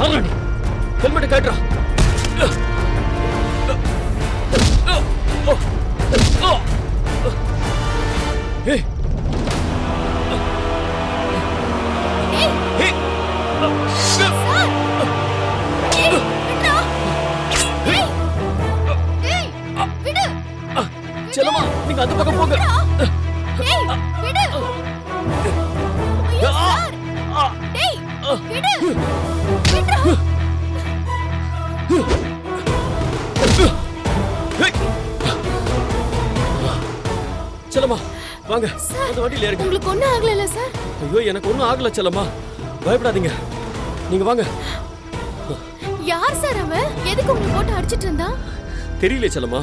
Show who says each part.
Speaker 1: யாரடி helmet காட்டுறா. ஏய்.
Speaker 2: செல்லமா நீங்க அந்த பக்கம் போங்க.
Speaker 1: ஏய் விடு.
Speaker 2: செல்லம்மா வாங்க. அந்த வண்டியில ஏறுங்க
Speaker 1: உங்களுக்கு ஒண்ணும் ஆகலைல சார்?
Speaker 2: ஐயோ எனக்கு ஒன்றும் ஆகல செல்லம்மா. பயப்படாதீங்க. நீங்க வாங்க.
Speaker 1: யார் சார் அவன்? எதுக்கு உங்களை போட்டு அடிச்சிட்டு இருந்தான்?
Speaker 2: தெரியல செல்லம்மா.